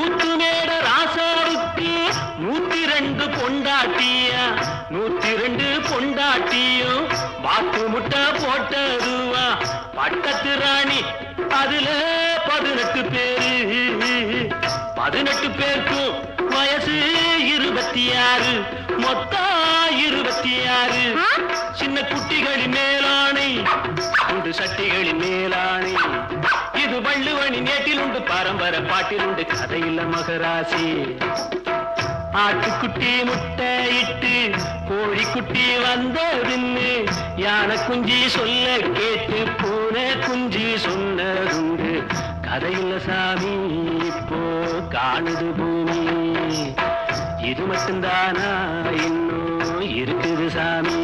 ஊத்துமேட ராசாவுக்கு நூத்தி ரெண்டு பொண்டாட்டிய நூத்தி ரெண்டு பொண்டாட்டியும் வாக்கு முட்டை போட்டதுவா. பட்டத்து ராணி அதுல பதினெட்டு பேரு. பதினெட்டு பேருக்கும் வயசு இருபத்தி ஆறு மொத்தம் இருபத்தி ஆறு சின்ன குட்டிகளின் மேலாணை சட்டிகளின் மேலாணை. நேட்டில் உண்டு பரம்பரை பாட்டில் உண்டு கதையில்ல மகராசி. ஆட்டுக்குட்டி முட்டை இட்டு கோழிக்குட்டி வந்ததுன்னு யானை குஞ்சி சொல்ல கேட்டு பூனை குஞ்சி சொன்னதுண்டு. கதையில்ல சாமி இப்போ காணுது பூமி. இது மட்டும்தானா இன்னும்?